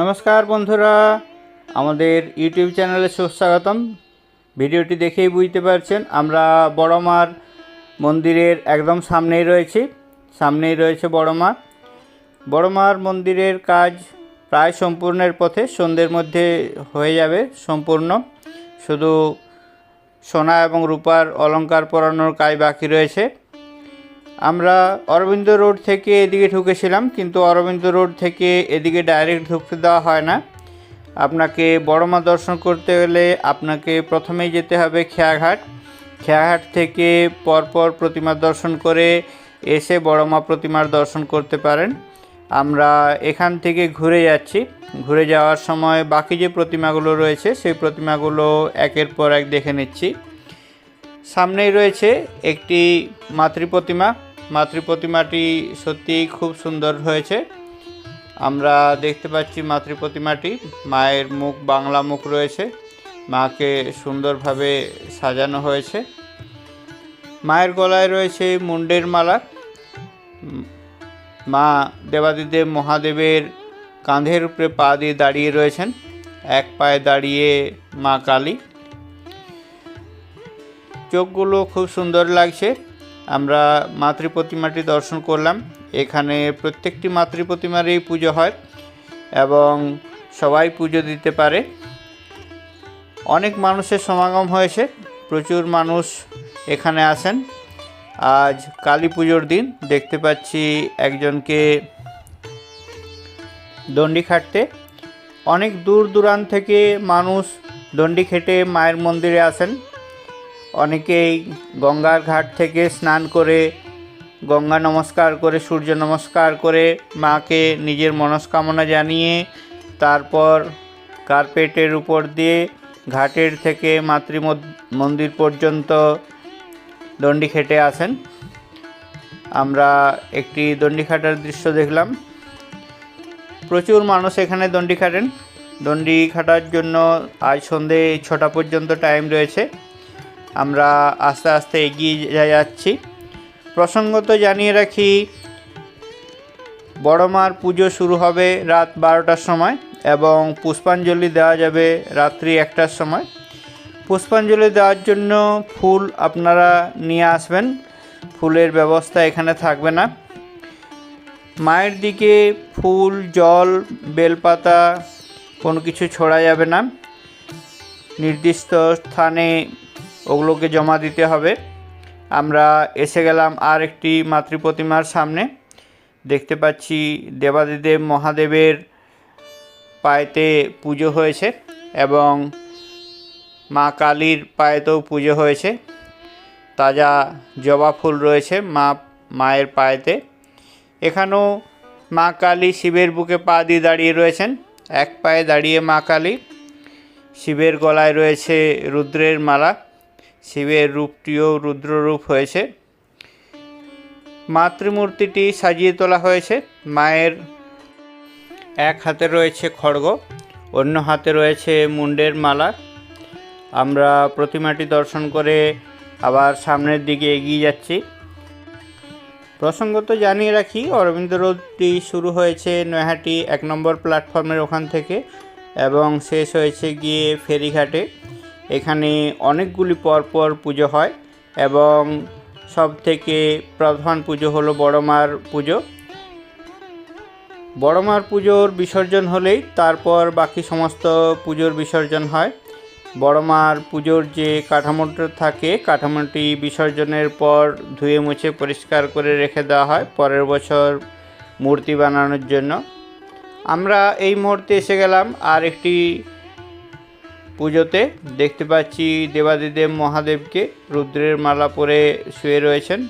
নমস্কার বন্ধুরা, আমাদের ইউটিউব চ্যানেলে সুস্বাগতম। ভিডিওটি দেখেই বুঝতে পারছেন, আমরা বড়মার মন্দিরের একদম সামনেই রয়েছি, সামনেই রয়েছে বড়মা বড়মার মন্দিরের কাজ প্রায় সম্পূর্ণের পথে, সন্ধ্যের মধ্যে হয়ে যাবে সম্পূর্ণ। শুধু সোনা এবং রূপার অলংকার পরানোর কাজ বাকি রয়েছে। আমরা অরবিন্দ রোড থেকে এদিকে ঢুকেছিলাম, কিন্তু অরবিন্দ রোড থেকে এদিকে ডাইরেক্ট ঢুকতে দেওয়া হয় না। আপনাকে বড়মা দর্শন করতে গেলে আপনাকে প্রথমেই যেতে হবে খেয়াঘাট। খেয়াঘাট থেকে পরপর প্রতিমা দর্শন করে এসে বড়মা প্রতিমার দর্শন করতে পারেন। আমরা এখান থেকে ঘুরে যাচ্ছি। ঘুরে যাওয়ার সময় বাকি যে প্রতিমাগুলো রয়েছে, সেই প্রতিমাগুলো একের পর এক দেখে নিচ্ছি। সামনেই রয়েছে একটি মাতৃ প্রতিমা। মাতৃ প্রতিমাটি সত্যিই খুব সুন্দর হয়েছে। আমরা দেখতে পাচ্ছি মাতৃ প্রতিমাটি মায়ের মুখ, বাংলা মুখ রয়েছে। মাকে সুন্দরভাবে সাজানো হয়েছে। মায়ের গলায় রয়েছে মুন্ডের মালা। মা দেবাদিদেব মহাদেবের কাঁধের উপরে পা দিয়ে দাঁড়িয়ে রয়েছেন। এক পায়ে দাঁড়িয়ে মা কালী। চোখগুলো খুব সুন্দর লাগছে। আমরা মাতৃ প্রতিমাটি দর্শন করলাম। এখানে প্রত্যেকটি মাতৃ প্রতিমারই পুজো হয় এবং সবাই পুজো দিতে পারে। অনেক মানুষের সমাগম হয়েছে। প্রচুর মানুষ এখানে আসেন আজ কালী পুজোর দিন। দেখতে পাচ্ছি একজনকে দণ্ডি খাটতে। অনেক দূর দূরান্ত থেকে মানুষ দণ্ডি খেটে মায়ের মন্দিরে আসেন। অনেকেই গঙ্গার ঘাট থেকে স্নান করে গঙ্গা নমস্কার করে, সূর্য নমস্কার করে মাকে নিজের মনস্কামনা জানিয়ে তারপর কার্পেটের উপর দিয়ে ঘাটের থেকে মাতৃ মন্দির পর্যন্ত দণ্ডি খেটে আসেন। আমরা একটি দণ্ডি খাটার দৃশ্য দেখলাম। প্রচুর মানুষ এখানে দণ্ডি খাটেন। দণ্ডি খাটার জন্য আজ সন্ধে ছটা পর্যন্ত টাইম রয়েছে। আমরা আস্তে আস্তে এগিয়ে যাচ্ছি। প্রসঙ্গত জানিয়ে রাখি, বড়মার পুজো শুরু হবে রাত বারোটার সময় এবং পুষ্পাঞ্জলি দেওয়া যাবে রাত্রি একটার সময়। পুষ্পাঞ্জলি দেওয়ার জন্য ফুল আপনারা নিয়ে আসবেন। ফুলের ব্যবস্থা এখানে থাকবে না। মায়ের দিকে ফুল, জল, বেলপাতা কোনো কিছু ছড়া যাবে না। নির্দিষ্ট স্থানে ওগুলোকে জমা দিতে হবে। আমরা এসে গেলাম আর একটি মাতৃ সামনে। দেখতে পাচ্ছি দেবাদিদেব মহাদেবের পায়েতে পুজো হয়েছে এবং মা কালীর পায়েতেও পুজো হয়েছে। তাজা জবা ফুল রয়েছে মা, মায়ের পায়েতে। এখানেও মা কালী শিবের বুকে পা দিয়ে দাঁড়িয়ে রয়েছেন। এক পায়ে দাঁড়িয়ে মা কালী। শিবের গলায় রয়েছে রুদ্রের মালা। শিবের রূপটিও রুদ্ররূপ হয়েছে। মাতৃমূর্তিটি সাজিয়ে তোলা হয়েছে। মায়ের এক হাতে রয়েছে খড়গ, অন্য হাতে রয়েছে মুন্ডের মালা। আমরা প্রতিমাটি দর্শন করে আবার সামনের দিকে এগিয়ে যাচ্ছি। প্রসঙ্গত জানিয়ে রাখি, অরবিন্দ রোডটি শুরু হয়েছে নৈহাটি এক নম্বর প্ল্যাটফর্মের ওখান থেকে এবং শেষ হয়েছে গিয়ে ফেরিঘাটে। এখানে অনেকগুলি পরপর পুজো হয় এবং সব থেকে প্রধান পুজো হলো বড়মার পুজো। বড়মার পুজোর বিসর্জন হলেই তারপর বাকি সমস্ত পুজোর বিসর্জন হয়। বড়মার পুজোর যে কাঠামোটা থাকে, কাঠামোটি বিসর্জনের পর ধুয়ে মুছে পরিষ্কার করে রেখে দেওয়া হয় পরের বছর মূর্তি বানানোর জন্য। আমরা এই মুহূর্তে এসে গেলাম আর একটি পুজোতে দেখতে পাচ্ছি দেবাদিদেব মহাদেবকে। রুদ্রের মালা পরে শুয়ে রয়েছেন।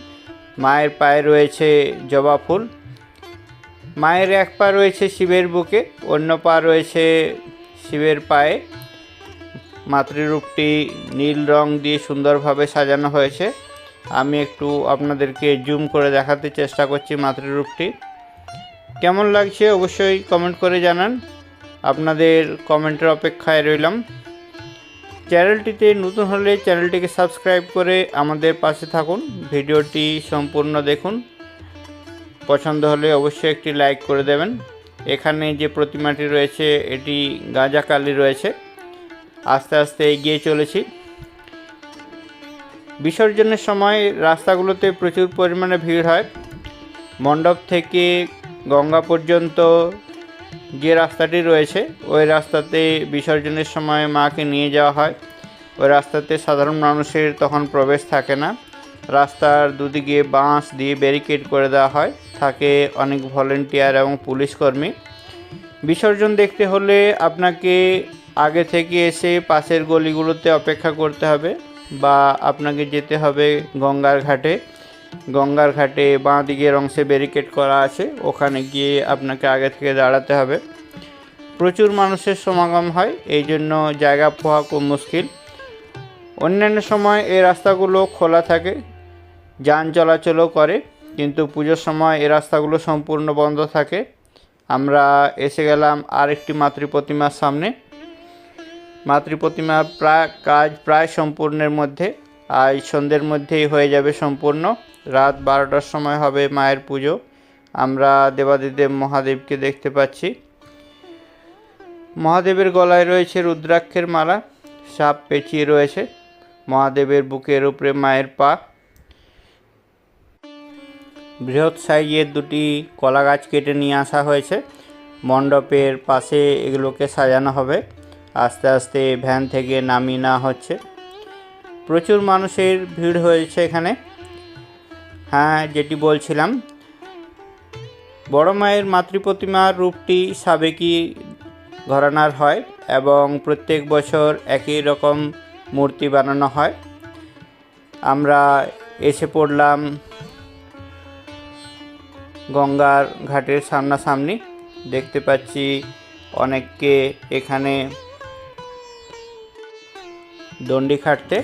মায়ের পায়ে রয়েছে জবা ফুল। মায়ের এক পা রয়েছে শিবের বুকে, অন্য পা রয়েছে শিবের পায়ে। মাতৃরূপটি নীল রং দিয়ে সুন্দরভাবে সাজানো হয়েছে। আমি একটু আপনাদেরকে জুম করে দেখাতে চেষ্টা করছি মাতৃরূপটি। কেমন লাগছে অবশ্যই কমেন্ট করে জানান। আপনাদের কমেন্টের অপেক্ষায় রইলাম। চ্যানেলটিতে নতুন হলে চ্যানেলটিকে সাবস্ক্রাইব করে আমাদের পাশে থাকুন। ভিডিওটি সম্পূর্ণ দেখুন। পছন্দ হলে অবশ্যই একটি লাইক করে দেবেন। এখানে যে প্রতিমাটি রয়েছে, এটি গাঁজাকালি রয়েছে। আস্তে আস্তে এগিয়ে চলেছি। বিসর্জনের সময় রাস্তাগুলোতে প্রচুর পরিমাণে ভিড় হয়। মণ্ডপ থেকে গঙ্গা পর্যন্ত যে রাস্তাটি রয়েছে, ওই রাস্তাতে বিসর্জনের সময় মাকে নিয়ে যাওয়া হয়। ওই রাস্তাতে সাধারণ মানুষের তখন প্রবেশ থাকে না। রাস্তার দুদিকে বাঁশ দিয়ে ব্যারিকেড করে দেওয়া হয়। থাকে অনেক ভলেন্টিয়ার এবং পুলিশ কর্মী। বিসর্জন দেখতে হলে আপনাকে আগে থেকে এসে পাশের গলিগুলোতে অপেক্ষা করতে হবে বা আপনাকে যেতে হবে গঙ্গার ঘাটে। গঙ্গার ঘাটে বাঁ দিকের অংশে ব্যারিকেড করা আছে। ওখানে গিয়ে আপনাকে আগে থেকে দাঁড়াতে হবে। প্রচুর মানুষের সমাগম হয়, এই জন্য জায়গা পাওয়া খুব মুশকিল। অন্যান্য সময় এই রাস্তাগুলো খোলা থাকে, যান চলাচলও করে, কিন্তু পুজোর সময় এই রাস্তাগুলো সম্পূর্ণ বন্ধ থাকে। আমরা এসে গেলাম আরেকটি মাতৃ প্রতিমার সামনে। মাতৃ প্রতিমা প্রায় কাজ প্রায় সম্পূর্ণের মধ্যে। আজ সন্ধ্যের মধ্যেই হয়ে যাবে সম্পূর্ণ। রাত বারোটার সময় হবে মায়ের পুজো। আমরা দেবাদিদেব মহাদেবকে দেখতে পাচ্ছি। মহাদেবের গলায় রয়েছে রুদ্রাক্ষের মালা, সাপ পেঁচিয়ে রয়েছে। মহাদেবের বুকের উপরে মায়ের পা। বৃহৎ সাইজের দুটি কলা গাছ কেটে নিয়ে আসা হয়েছে। মণ্ডপের পাশে এগুলোকে সাজানো হবে। আস্তে আস্তে ভ্যান থেকে নামিয়ে নেওয়া হচ্ছে। প্রচুর মানুষের ভিড় হয়েছে এখানে। হ্যাঁ যেটি বলছিলাম। বড় মায়ের মাতৃপ্রতিমার রূপটি সাবেকি ঘরানার হয় এবং প্রত্যেক বছর একই রকম মূর্তি বানানো হয়। আমরা এসে পড়লাম গঙ্গার ঘাটের সামনাসামনি। দেখতে পাচ্ছি অনেককে এখানে দণ্ডি খাটতে।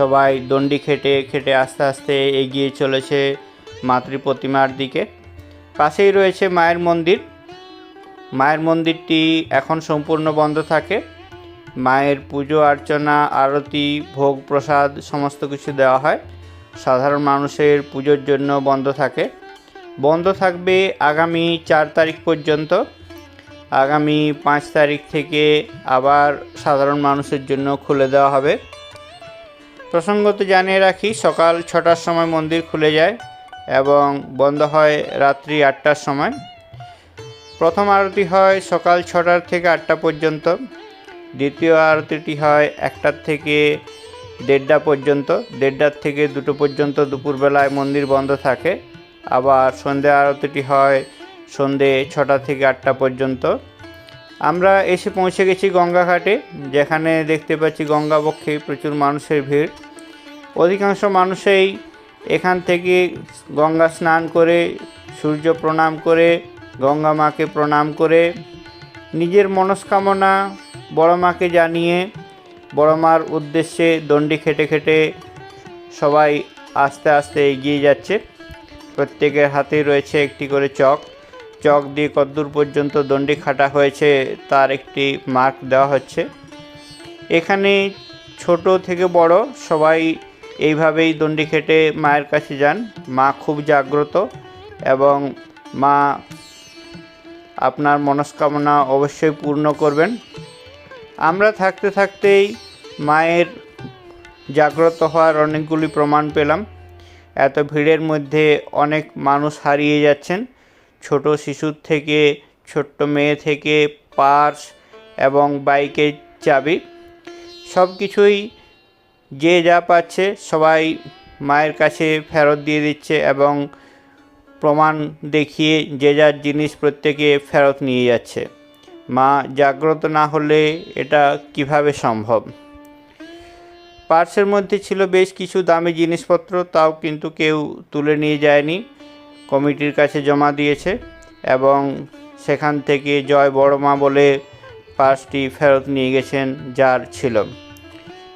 সবাই দণ্ডি খেটে খেটে আস্তে আস্তে এগিয়ে চলেছে মাতৃ প্রতিমার দিকে। পাশেই রয়েছে মায়ের মন্দির। মায়ের মন্দিরটি এখন সম্পূর্ণ বন্ধ থাকে। মায়ের পুজো, অর্চনা, আরতি, ভোগ, প্রসাদ সমস্ত কিছু দেওয়া হয়। সাধারণ মানুষের পুজোর জন্য বন্ধ থাকে। বন্ধ থাকবে আগামী চার তারিখ পর্যন্ত। আগামী পাঁচ তারিখ থেকে আবার সাধারণ মানুষের জন্য খুলে দেওয়া হবে। প্রসঙ্গত জানিয়ে রাখি, সকাল ছটার সময় মন্দির খুলে যায় এবং বন্ধ হয় রাত্রি আটটার সময়। প্রথম আরতি হয় সকাল ছটার থেকে আটটা পর্যন্ত। দ্বিতীয় আরতিটি হয় একটার থেকে দেড়টা পর্যন্ত। দেড়টার থেকে দুটো পর্যন্ত দুপুরবেলায় মন্দির বন্ধ থাকে। আবার সন্ধ্যে আরতিটি হয় সন্ধে ছটা থেকে আটটা পর্যন্ত। আমরা এসে পৌঁছে গেছি গঙ্গাঘাটে, যেখানে দেখতে পাচ্ছি গঙ্গাবক্ষে প্রচুর মানুষের ভিড়। অধিকাংশ মানুষেই এখান থেকে গঙ্গা স্নান করে, সূর্য প্রণাম করে, গঙ্গা মাকে প্রণাম করে, নিজের মনস্কামনা বড় মাকে জানিয়ে, বড় মার উদ্দেশ্যে দণ্ডি খেটে খেটে সবাই আস্তে আস্তে এগিয়ে যাচ্ছে। প্রত্যেকের হাতেই রয়েছে একটি করে চক। চক দিয়ে কদ্দূর পর্যন্ত দণ্ডি খাটা হয়েছে, তার একটি মার্ক দেওয়া হচ্ছে। এখানে ছোট থেকে বড় সবাই এইভাবেই দণ্ডি খেটে মায়ের কাছে যান। মা খুব জাগ্রত এবং মা আপনার মনস্কামনা অবশ্যই পূর্ণ করবেন। আমরা থাকতে থাকতেই মায়ের জাগ্রত হওয়ার অনেকগুলি প্রমাণ পেলাম। এত ভিড়ের মধ্যে অনেক মানুষ হারিয়ে যাচ্ছেন। ছোট শিশুর থেকে, ছোট্ট মেয়ে থেকে, পার্স এবং বাইকের চাবি সব কিছুই যে যা পাচ্ছে সবাই মায়ের কাছে ফেরত দিয়ে দিচ্ছে এবং প্রমাণ দেখিয়ে যে যার জিনিস প্রত্যেকে ফেরত নিয়ে যাচ্ছে। মা, জাগ্রত না হলে এটা কীভাবে সম্ভব? পার্সের মধ্যে ছিল বেশ কিছু দামি জিনিসপত্র, তাও কিন্তু কেউ তুলে নিয়ে যায়নি। কমিটির কাছে জমা দিয়েছে এবং সেখান থেকে জয় বড় মা বলে পার্সটি ফেরত নিয়ে গেছেন যার ছিল।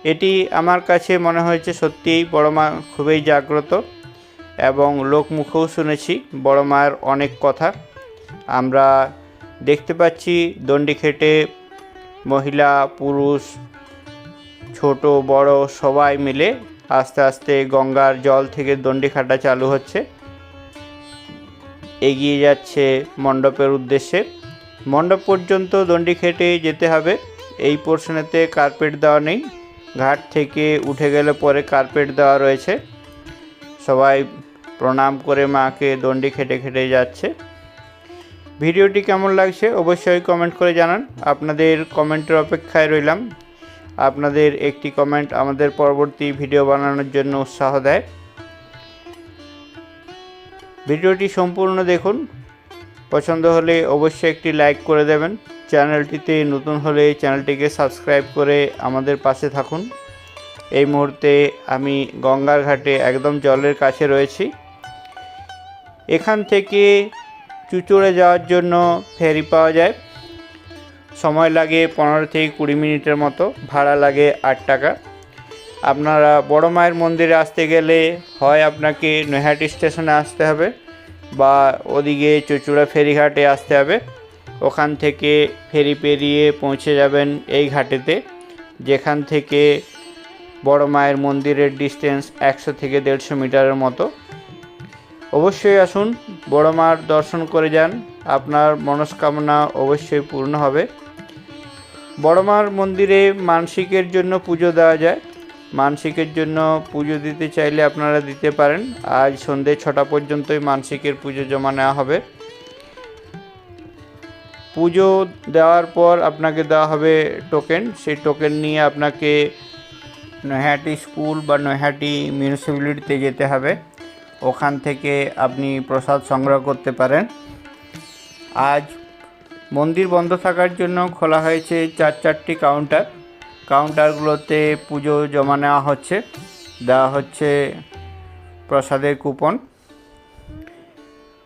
এটি আমার কাছে মনে হয়েছে সত্যিই বড় মা খুবই জাগ্রত এবং লোকমুখেও শুনেছি বড় মায়ের অনেক কথা। আমরা দেখতে পাচ্ছি দণ্ডি খেটে মহিলা, পুরুষ, ছোট, বড় সবাই মিলে আস্তে আস্তে গঙ্গার জল থেকে দণ্ডি খাটা চালু হচ্ছে। এগিয়ে যাচ্ছে মণ্ডপের উদ্দেশ্যে। মণ্ডপ পর্যন্ত দণ্ডি খেটে যেতে হবে। এই পোর্শনেতে কার্পেট দেওয়া নেই। ঘাট থেকে উঠে গেলে পরে কার্পেট দেওয়া রয়েছে। সবাই প্রণাম করে মাকে দণ্ডি খেটে খেটে যাচ্ছে। ভিডিওটি কেমন লাগছে অবশ্যই কমেন্ট করে জানান। আপনাদের কমেন্টের অপেক্ষায় রইলাম। আপনাদের একটি কমেন্ট আমাদের পরবর্তী ভিডিও বানানোর জন্য উৎসাহ দেয়। ভিডিওটি সম্পূর্ণ দেখুন। পছন্দ হলে অবশ্যই একটি লাইক করে দেবেন। চ্যানেলটিতে নতুন হলে চ্যানেলটিকে সাবস্ক্রাইব করে আমাদের পাশে থাকুন। এই মুহূর্তে আমি গঙ্গার ঘাটে একদম জলের কাছে রয়েছি। এখান থেকে চুচুড়ে যাওয়ার জন্য ফেরি পাওয়া যায়। সময় লাগে পনেরো থেকে কুড়ি মিনিটের মতো, ভাড়া লাগে আট টাকা। আপনারা বড় মায়ের মন্দিরে আসতে গেলে হয় আপনাকে নৈহাটি স্টেশনে আসতে হবে বা ওদিকে চুচুড়া ফেরিঘাটে আসতে হবে। ওখান থেকে ফেরি পেরিয়ে পৌঁছে যাবেন এই ঘাটেতে, যেখান থেকে বড় মায়ের মন্দিরের ডিস্টেন্স একশো থেকে দেড়শো মিটারের মতো। অবশ্যই আসুন, বড় মার দর্শন করে যান, আপনার মনস্কামনা অবশ্যই পূর্ণ হবে। বড় মার মন্দিরে মানসিকের জন্য পুজো দেওয়া যায়। মানসিকের জন্য পুজো দিতে চাইলে আপনারা দিতে পারেন। আজ সন্ধে ছটা পর্যন্তই মানসিকের পুজো জমা নেওয়া হবে। পুজো দেওয়ার পর আপনাকে দেওয়া হবে টোকেন সেই টোকেন নিয়ে আপনাকে নৈহাটি স্কুল বা নৈহাটি মিউনিসিপ্যালিটিতে যেতে হবে। ওখান থেকে আপনি প্রসাদ সংগ্রহ করতে পারেন। আজ মন্দির বন্ধ থাকার জন্য খোলা হয়েছে চার চারটি কাউন্টার কাউন্টারগুলোতে পুজো জমা নেওয়া হচ্ছে। দেওয়া হচ্ছে প্রসাদের কুপন।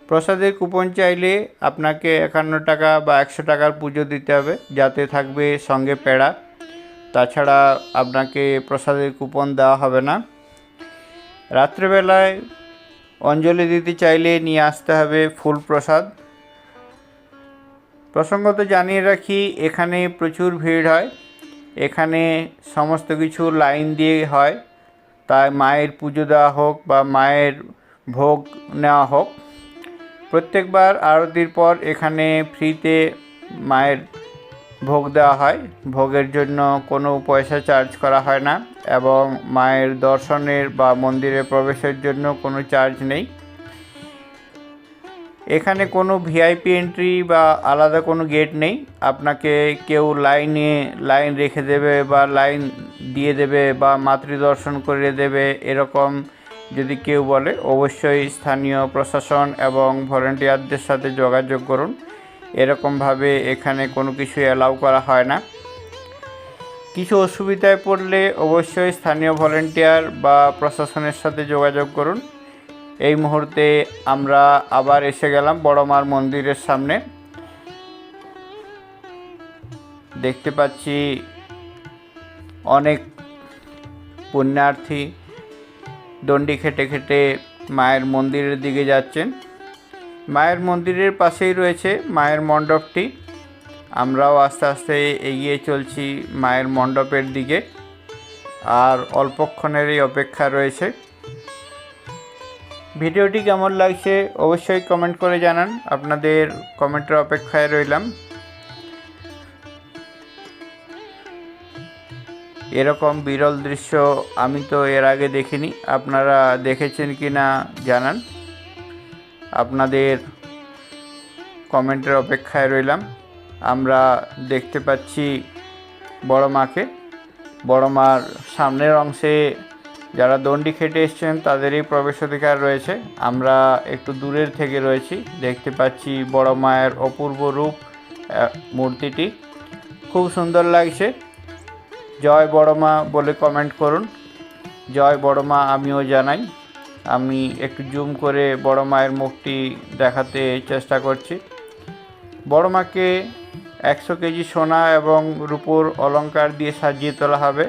প্রসাদের কুপন চাইলে আপনাকে একান্ন টাকা বা একশো টাকার পুজো দিতে হবে, যাতে থাকবে সঙ্গে পেড়া। তাছাড়া আপনাকে প্রসাদের কুপন দেওয়া হবে না। রাত্রেবেলায় অঞ্জলি দিতে চাইলে নিয়ে আসতে হবে ফুল প্রসাদ। প্রসঙ্গত জানিয়ে রাখি, এখানে প্রচুর ভিড় হয়। এখানে সমস্ত কিছু লাইন দিয়ে হয়। তাই মায়ের পুজো দেওয়া হোক বা মায়ের ভোগ নেওয়া হোক, প্রত্যেকবার আরতির পর এখানে ফ্রিতে মায়ের ভোগ দেওয়া হয়। ভোগের জন্য কোনো পয়সা চার্জ করা হয় না এবং মায়ের দর্শনের বা মন্দিরে প্রবেশের জন্য কোনো চার্জ নেই। এখানে কোনো ভিআইপি এন্ট্রি বা আলাদা কোনো গেট নেই। আপনাকে কেউ লাইনে লাইন রেখে দেবে বা লাইন দিয়ে দেবে বা মাতৃদর্শন করে দেবে এরকম যদি কেউ বলে, অবশ্যই স্থানীয় প্রশাসন এবং ভলেন্টিয়ারদের সাথে যোগাযোগ করুন। এরকমভাবে এখানে কোনো কিছু অ্যালাউ করা হয় না। কিছু অসুবিধায় পড়লে অবশ্যই স্থানীয় ভলেন্টিয়ার বা প্রশাসনের সাথে যোগাযোগ করুন। এই মুহূর্তে আমরা আবার এসে গেলাম বড় মার মন্দিরের সামনে। দেখতে পাচ্ছি অনেক পুণ্যার্থী দণ্ডি খেটে খেটে মায়ের মন্দিরের দিকে যাচ্ছেন। মায়ের মন্দিরের পাশেই রয়েছে মায়ের মণ্ডপটি। আমরাও আস্তে আস্তে এগিয়ে চলছি মায়ের মণ্ডপের দিকে। আর অল্পক্ষণেরই অপেক্ষা রয়েছে। ভিডিওটি কেমন লাগছে অবশ্যই কমেন্ট করে জানান। আপনাদের কমেন্টের অপেক্ষায় রইলাম। এরকম বিরল দৃশ্য আমি তো এর আগে দেখিনি। আপনারা দেখেছেন কি না জানান। আপনাদের কমেন্টের অপেক্ষায় রইলাম। আমরা দেখতে পাচ্ছি বড় মাকে। বড় মার সামনের অংশে যারা দণ্ডি খেটে এসছেন, তাদেরই প্রবেশাধিকার রয়েছে। আমরা একটু দূরের থেকে রয়েছি, দেখতে পাচ্ছি বড় মায়ের অপূর্ব রূপ মূর্তিটি। খুব সুন্দর লাগছে। জয় বড় মা বলে কমেন্ট করুন। জয় বড় মা আমিও জানাই। আমি একটু জুম করে বড় মায়ের মুখটি দেখাতে চেষ্টা করছি। বড় মাকে একশো কেজি সোনা এবং রূপোর অলঙ্কার দিয়ে সাজিয়ে তোলা হবে।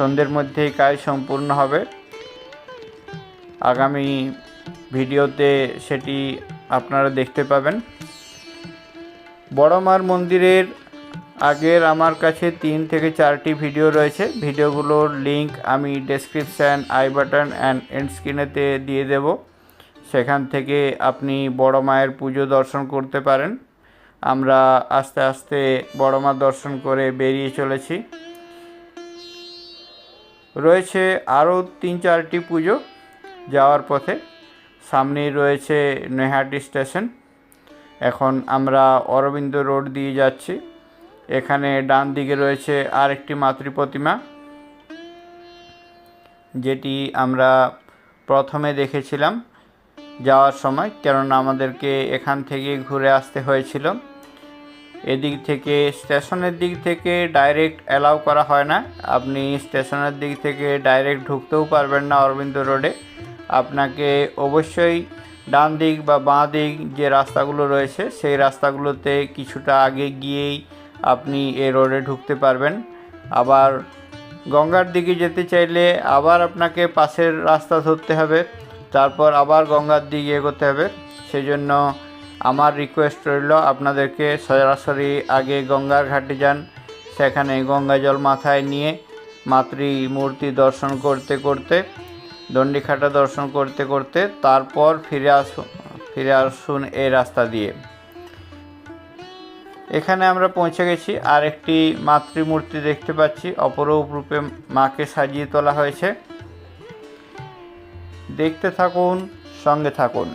সন্ধ্যের মধ্যেই কাজ সম্পূর্ণ হবে। আগামী ভিডিওতে সেটি আপনারা দেখতে পাবেন। বড় মার মন্দিরের আগের আমার কাছে তিন থেকে চারটি ভিডিও রয়েছে। ভিডিওগুলোর লিংক আমি description, I button and end স্ক্রিনেতে দিয়ে দেব। সেখান থেকে আপনি বড় মায়ের পুজো দর্শন করতে পারেন। আমরা আস্তে আস্তে বড় মা দর্শন করে বেরিয়ে চলেছি। রয়েছে আরও তিন চারটি পুজো যাওয়ার পথে। সামনেই রয়েছে নৈহাটি স্টেশন। এখন আমরা অরবিন্দ রোড দিয়ে যাচ্ছি। এখানে ডান দিকে রয়েছে আরেকটি মাতৃ প্রতিমা। যেটি আমরা প্রথমে দেখেছিলাম যাওয়ার সময়, কেননা আমাদেরকে এখান থেকে ঘুরে আসতে হয়েছিল। এদিক থেকে স্টেশনের দিক থেকে ডাইরেক্ট অ্যালাউ করা হয় না। আপনি স্টেশনের দিক থেকে ডাইরেক্ট ঢুকতেও পারবেন না অরবিন্দ রোডে। আপনাকে অবশ্যই ডান দিক বা বাঁ দিক যে রাস্তাগুলো রয়েছে, সেই রাস্তাগুলোতে কিছুটা আগে গিয়েই আপনি এ রোডে ঢুকতে পারবেন। আবার গঙ্গার দিকে যেতে চাইলে আবার আপনাকে পাশের রাস্তা ধরতে হবে, তারপর আবার গঙ্গার দিকে এগোতে হবে। সেই জন্য আমার রিকোয়েস্ট রইল আপনাদেরকে সরাসরি আগে গঙ্গার ঘাটে যান, সেখানে গঙ্গা জল মাথায় নিয়ে মাতৃ মূর্তি দর্শন করতে করতে, দণ্ডিখাটা দর্শন করতে করতে তারপর ফিরে আসুন ফিরে আসুন এই রাস্তা দিয়ে। এখানে আমরা পৌঁছে গেছি আর একটি মাতৃমূর্তি দেখতে পাচ্ছি, অপরূপ রূপে মাকে সাজিয়ে তোলা হয়েছে। দেখতে থাকুন, সঙ্গে থাকুন।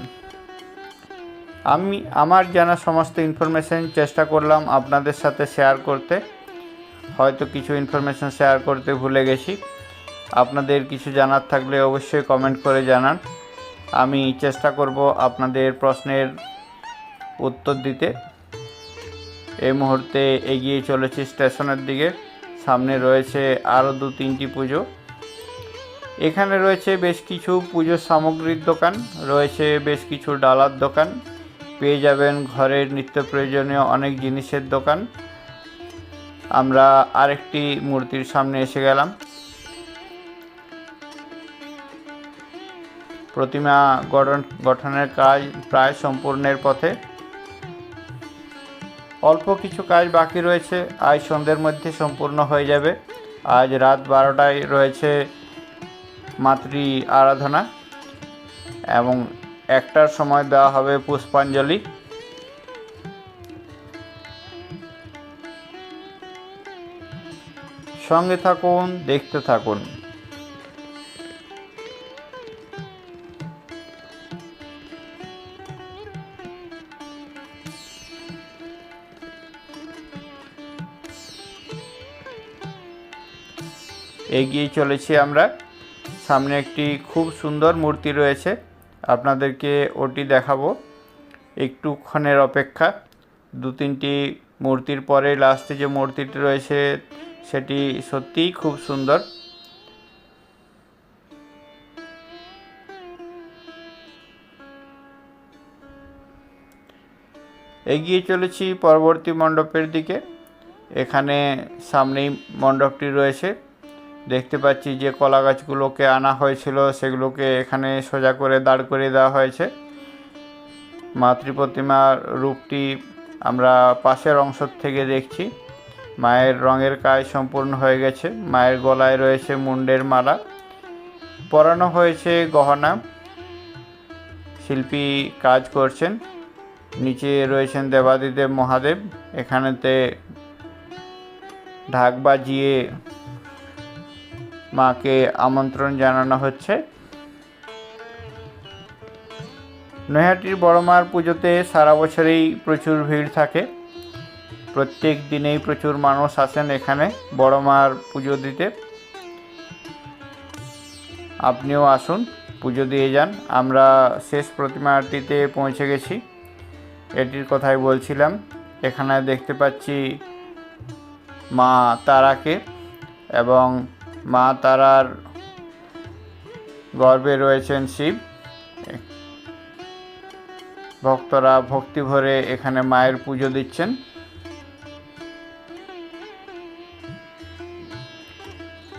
আমি আমার জানা সমস্ত ইনফরমেশন চেষ্টা করলাম আপনাদের সাথে শেয়ার করতে। হয়তো কিছু ইনফরমেশন শেয়ার করতে ভুলে গেছি। আপনাদের কিছু জানার থাকলে অবশ্যই কমেন্ট করে জানান। আমি চেষ্টা করব আপনাদের প্রশ্নের উত্তর দিতে। এই মুহূর্তে এগিয়ে চলেছি স্টেশনের দিকে। সামনে রয়েছে আরও দু তিনটি পুজো। এখানে রয়েছে বেশ কিছু পুজোর সামগ্রীর দোকান, রয়েছে বেশ কিছু ডালার দোকান। পেয়ে যাবেন ঘরের নিত্য প্রয়োজনীয় অনেক জিনিসের দোকান। আমরা আরেকটি মূর্তির সামনে এসে গেলাম। প্রতিমা গঠন, গঠনের কাজ প্রায় সম্পূর্ণের পথে। অল্প কিছু কাজ বাকি রয়েছে। আজ সন্ধ্যের মধ্যে সম্পূর্ণ হয়ে যাবে। আজ রাত বারোটায় রয়েছে মাতৃ আরাধনা এবং একটার সময় দেওয়া হবে পুষ্পাঞ্জলি। সঙ্গে থাকুন, দেখতে থাকুন। এগিয়ে চলেছি আমরা। সামনে একটি খুব সুন্দর মূর্তি রয়েছে। আপনাদেরকে ওটি দেখাবো। একটুক্ষণের অপেক্ষা। দু তিনটি মূর্তির পরে লাস্টে যে মূর্তিটি রয়েছে, সেটি সত্যিই খুব সুন্দর। এগিয়ে চলেছি পরবর্তী মণ্ডপের দিকে। এখানে সামনেই মণ্ডপটি রয়েছে। দেখতে পাচ্ছি যে কলা গাছগুলোকে আনা হয়েছিল, সেগুলোকে এখানে সোজা করে দাঁড় করিয়ে দেওয়া হয়েছে। মাতৃ প্রতিমার রূপটি আমরা পাশের অংশ থেকে দেখছি। মায়ের রঙের কাজ সম্পূর্ণ হয়ে গেছে। মায়ের গলায় রয়েছে মুন্ডের মালা। পরানো হয়েছে গহনা। শিল্পী কাজ করছেন। নিচে রয়েছেন দেবাদিদেব মহাদেব। এখানেতে ঢাক বাজিয়ে মাকে আমন্ত্রণ জানানো হচ্ছে। নৈহাটির বড় মার পুজোতে সারা বছরেই প্রচুর ভিড় থাকে। প্রত্যেক দিনেই প্রচুর মানুষ আসেন এখানে বড় মার পুজো দিতে। আপনিও আসুন, পুজো দিয়ে যান। আমরা শেষ প্রতিমাটিতে পৌঁছে গেছি। এটির কথাই বলছিলাম। এখানে দেখতে পাচ্ছি মা তারাকে এবং মা তারার গর্বে রয়েছেন শিব। ভক্তরা ভক্তি ভরে এখানে মায়ের পুজো দিচ্ছেন।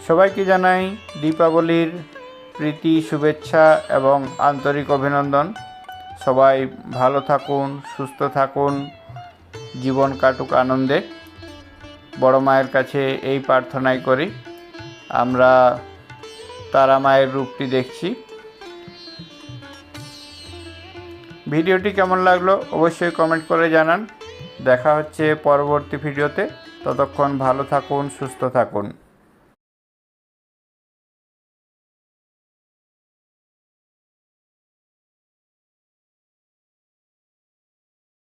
সবাইকে জানাই দীপাবলির প্রীতি, শুভেচ্ছা এবং আন্তরিক অভিনন্দন। সবাই ভালো থাকুন, সুস্থ থাকুন, জীবন কাটুক আনন্দে। বড় মায়ের কাছে এই প্রার্থনাই করি। আমরা তারা মায়ের রূপটি দেখছি। ভিডিওটি কেমন লাগল অবশ্যই কমেন্ট করে জানান। দেখা হচ্ছে পরবর্তী ভিডিওতে। ততক্ষণ ভালো থাকুন, সুস্থ থাকুন।